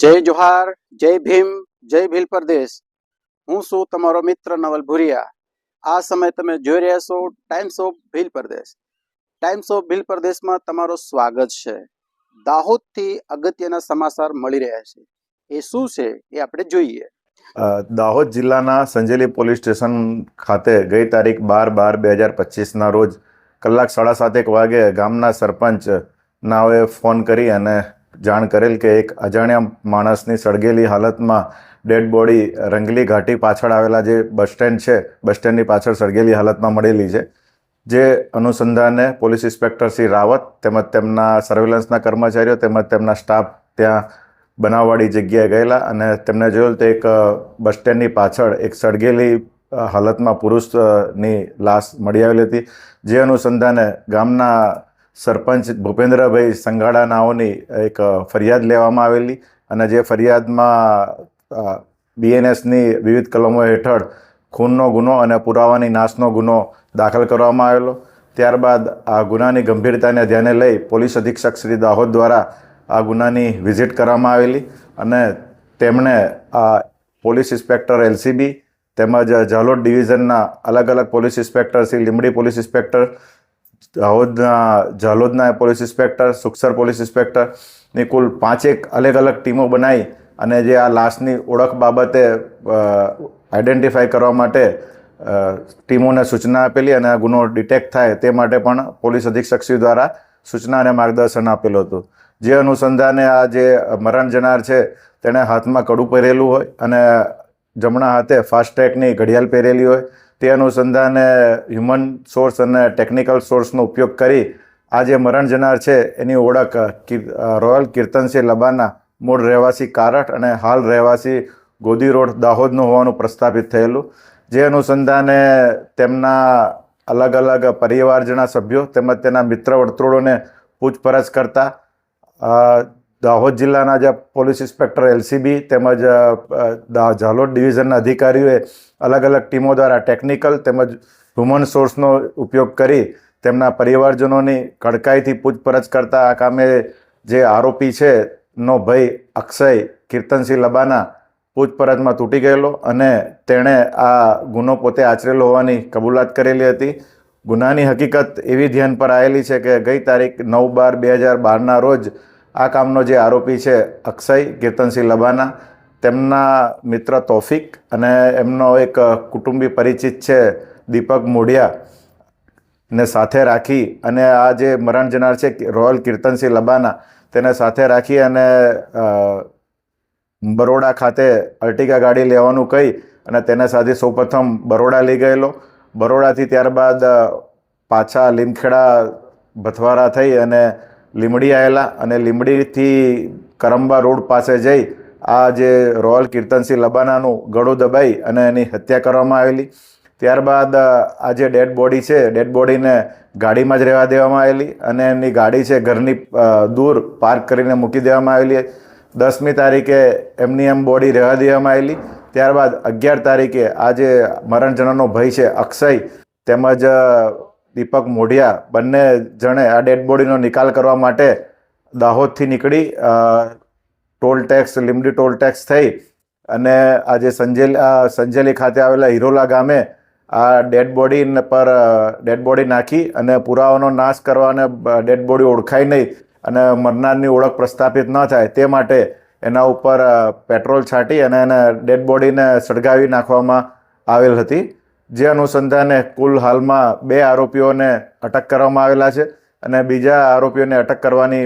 જય જોહાર, જય ભીમ, જય ભીલ પ્રદેશ હું છું તમારો મિત્ર નવલ ભુરિયા. આ સમય તમે જોઈ રહ્યા છો times of Bhil Pradesh times of Bhil પ્રદેશમાં તમારું સ્વાગત છે. દાહોદથી અગત્યના સમાચાર મળી રહ્યા છે. એ શું છે એ આપણે જોઈએ. દાહોદ જિલ્લાના સંજેલી પોલીસ સ્ટેશન ખાતે ગઈ તારીખ બાર બાર બે હજાર પચીસના રોજ કલાક સાડા સાતેક વાગે ગામના સરપંચ નાવે ફોન કરી અને જાણ કરેલ કે એક અજાણ્યા માણસની સળગેલી હાલતમાં ડેડ બોડી રંગલી ઘાટી પાછળ આવેલા જે બસ સ્ટેન્ડ છે, બસ સ્ટેન્ડની પાછળ સળગેલી હાલતમાં મળેલી છે. જે અનુસંધાને પોલીસ ઇન્સ્પેક્ટર શ્રી રાવત તેમજ તેમના સર્વેલન્સના કર્મચારીઓ તેમજ તેમના સ્ટાફ ત્યાં બનાવવાળી જગ્યાએ ગયેલા અને તેમને જોયું તો એક બસ સ્ટેન્ડની પાછળ એક સળગેલી હાલતમાં પુરુષની લાશ મળી આવેલી હતી. જે અનુસંધાને ગામના સરપંચ ભૂપેન્દ્રભાઈ સંઘાડા નાઓની એક ફરિયાદ લેવામાં આવેલી અને જે ફરિયાદમાં બીએનએસની વિવિધ કલમો હેઠળ ખૂનનો ગુનો અને પુરાવાની નાશનો ગુનો દાખલ કરવામાં આવેલો. ત્યારબાદ આ ગુનાની ગંભીરતાને ધ્યાને લઈ પોલીસ અધિક્ષક શ્રી દાહોદ દ્વારા આ ગુનાની વિઝિટ કરવામાં આવેલી અને તેમણે આ પોલીસ ઇન્સ્પેક્ટર એલસીબી તેમજ ઝાલોદ ડિવિઝનના અલગ અલગ police inspector Shri Limbdi police inspector દાહોદના ઝાલોદના પોલીસ ઇન્સ્પેક્ટર, સુખસર પોલીસ ઇન્સ્પેક્ટરની કુલ પાંચેક અલગ અલગ ટીમો બનાવી અને જે આ લાશની ઓળખ બાબતે આઈડેન્ટિફાઈ કરવા માટે ટીમોને સૂચના આપેલી અને આ ગુનો ડિટેક્ટ થાય તે માટે પણ પોલીસ અધિક્ષકશ્રી દ્વારા સૂચના અને માર્ગદર્શન આપેલું હતું. જે અનુસંધાને આ જે મરણ જનાર છે તેણે હાથમાં કડું પહેરેલું હોય અને જમણા હાથે ફાસ્ટ ટ્રેકની ઘડિયાળ પહેરેલી હોય તે અનુસંધાને હ્યુમન સોર્સ અને ટેકનિકલ સોર્સનો ઉપયોગ કરી આ જે મરણ જનાર છે, એની ઓળખ રોયલ કીર્તનસિંહ લબાના મૂળ રહેવાસી કારઠ અને હાલ રહેવાસી ગોદી રોડ દાહોદનું હોવાનું પ્રસ્થાપિત થયેલું. જે અનુસંધાને તેમના અલગ અલગ પરિવારજના સભ્યો તેમજ તેના મિત્ર વર્તુળોને પૂછપરછ કરતા દાહોદ જિલ્લાના જે પોલીસ ઇન્સ્પેક્ટર એલસીબી તેમજ ઝાલોદ ડિવિઝનના અધિકારીઓએ અલગ અલગ ટીમો દ્વારા ટેકનિકલ તેમજ હ્યુમન સોર્સનો ઉપયોગ કરી તેમના પરિવારજનોની કડકાઈથી પૂછપરછ કરતા આ કામે જે આરોપી છે, નો ભાઈ અક્ષય કીર્તનસિંહ લબાના પૂછપરછમાં તૂટી ગયેલો અને તેણે આ ગુનો પોતે આચરેલો હોવાની કબૂલાત કરેલી હતી. ગુનાની હકીકત એવી ધ્યાન પર આવેલી છે કે ગઈ તારીખ નવ બાર બે હજાર બારના રોજ આ કામનો જે આરોપી છે અક્ષય કીર્તનસિંહ લબાના, તેમના મિત્ર તોફિક અને એમનો એક કુટુંબી પરિચિત છે દીપક મોઢિયા ને સાથે રાખી અને આ જે મરણ જનાર છે રોયલ કીર્તનસિંહ લબાના, તેને સાથે રાખી અને બરોડા ખાતે અર્ટિગા ગાડી લેવાનું કહી અને તેને સાથે સૌપ્રથમ બરોડા લઈ ગયેલો. બરોડાથી ત્યારબાદ પાછા લીમખેડા, ભથવારા થઈ અને લીમડી આવેલા અને લીમડીથી કરંબા રોડ પાસે જઈ આ જે રોયલ કીર્તનસિંહ લબાનાનું ગળું દબાઈ અને એની હત્યા કરવામાં આવેલી. ત્યારબાદ આ જે ડેડ બોડી છે, ડેડ બોડીને ગાડીમાં જ રહેવા દેવામાં આવેલી અને એમની ગાડી છે ઘરની દૂર પાર્ક કરીને મૂકી દેવામાં આવેલી. દસમી તારીખે એમની એમ બોડી રહેવા દેવામાં આવેલી. ત્યારબાદ અગિયાર તારીખે આ જે મરણ ભય છે અક્ષય તેમજ દીપક મોઢિયા બંને જણે આ ડેડ બોડીનો નિકાલ કરવા માટે દાહોદથી નીકળી toll tax Limdi toll tax થઈ અને આજે સંજેલ સંજેલી ખાતે આવેલા હિરોલા ગામે આ ડેડ બોડી પર ડેડ બોડી નાખી અને પુરાવાનો નાશ કરવા અને ડેડ બોડી ઓળખાય નહીં અને મરનારની ઓળખ પ્રસ્થાપિત ન થાય તે માટે એના ઉપર પેટ્રોલ છાંટી અને એને ડેડ બોડીને સળગાવી નાખવામાં આવેલ હતી. જે અનુસંધાને કુલ હાલમાં બે આરોપીઓને અટક કરવામાં આવેલા છે અને બીજા આરોપીઓને અટક કરવાની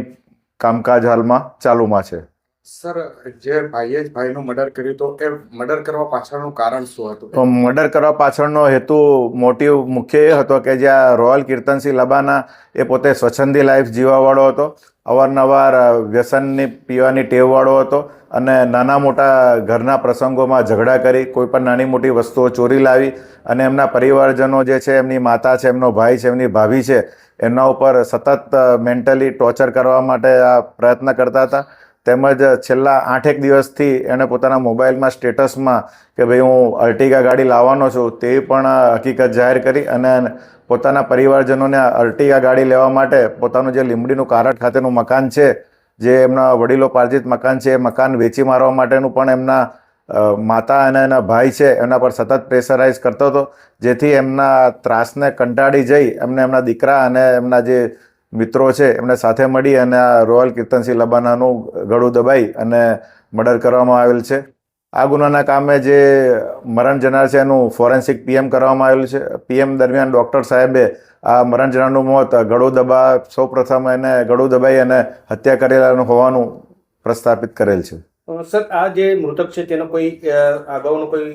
કામકાજ હાલમાં ચાલુમાં છે. સર જે ભાઈએ જ ભાઈનું મર્ડર કર્યું તો એ મર્ડર કરવા પાછળનું કારણ શું હતું? તો મર્ડર કરવા પાછળનો હેતુ મોટિવ મુખ્ય એ હતો કે જ્યાં રોયલ કીર્તનસિંહ લબાના એ પોતે સ્વચ્છંદી લાઈફ જીવાવાળો હતો. અવારનવાર વ્યસનની પીવાની ટેવવાળો હતો. અને નાના મોટા ઘરના પ્રસંગોમાં ઝઘડા કરી, કોઈ પણ નાની મોટી વસ્તુઓ ચોરી લાવી અને એમના પરિવારજનો જે છે, એમની માતા છે, એમનો ભાઈ છે, એમની ભાભી છે, એમના ઉપર સતત મેન્ટલી ટોર્ચર કરવા માટે આ પ્રયત્ન કરતા હતા. તેમજ છેલ્લા આઠેક દિવસથી એણે પોતાના મોબાઈલમાં સ્ટેટસમાં કે ભાઈ હું અર્ટિગા ગાડી લાવવાનો છું, તે પણ હકીકત જાહેર કરી અને પોતાના પરિવારજનોને અર્ટિગા ગાડી લેવા માટે પોતાનું જે લીંબડીનું કારટ ખાતેનું મકાન છે જે એમના વડીલો પાર્જિત મકાન છે, એ મકાન વેચી મારવા માટેનું પણ એમના માતા અને એના ભાઈ છે એમના પર સતત પ્રેશરાઇઝ કરતો હતો, જેથી એમના ત્રાસને કંટાળી જઈ એમને એમના દીકરા અને એમના જે મિત્રો છે, એમને સાથે મળી અને આ રોયલ કીર્તનસિંહ લબાનાનું ગળું દબાઈ અને મર્ડર કરવામાં આવેલ છે. આ ગુનાના કામે જે મરણ જનાર છે એનું ફોરેન્સિક પીએમ કરવામાં આવેલું છે. પીએમ દરમિયાન ડૉક્ટર સાહેબે આ મરણ જનારનું મોત ગળું દબા સૌ પ્રથમ એને ગળું દબાઈ અને હત્યા કરેલાનું હોવાનું પ્રસ્થાપિત કરેલ છે. સર આ જે મૃતક છે તેનો કોઈ અગાઉનો કોઈ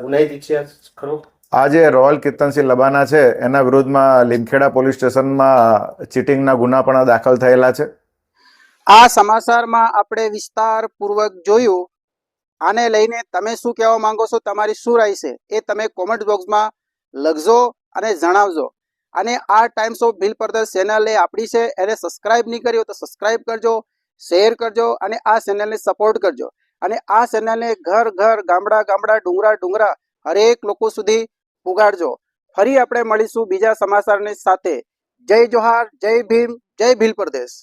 ગુનાહિત ઇતિહાસ ખરો? આ જે રોયલ કીર્તનસિંહ લબાના છે એના વિરુદ્ધમાં લીમખેડા પોલીસ સ્ટેશનમાં ચીટિંગના ગુના પણ દાખલ થયેલા છે. આ સમાચારમાં આપણે વિસ્તારપૂર્વક જોયું આને લઈને તમે શું કહેવા માંગો છો? તમારી શું રાય છે? એ તમે કોમેન્ટ બોક્સમાં લખજો અને જણાવજો. અને આ ટાઈમ્સ ઓફ ભીલ પરદર ચેનલ આપણી છે. એને સબસ્ક્રાઇબ નહીં કર્યો તો સબસ્ક્રાઇબ કરજો શેર કરજો અને આ ચેનલને સપોર્ટ કરજો. અને આ ચેનલને ઘર ઘર, ગામડા ગામડા, ડુંગરા ડુંગરા હરેક લોકો સુધી પુગાડજો. ફરી આપણે મળીશું બીજા સમાચારની સાથે. જય જોહાર, જય ભીમ, જય ભીલ પ્રદેશ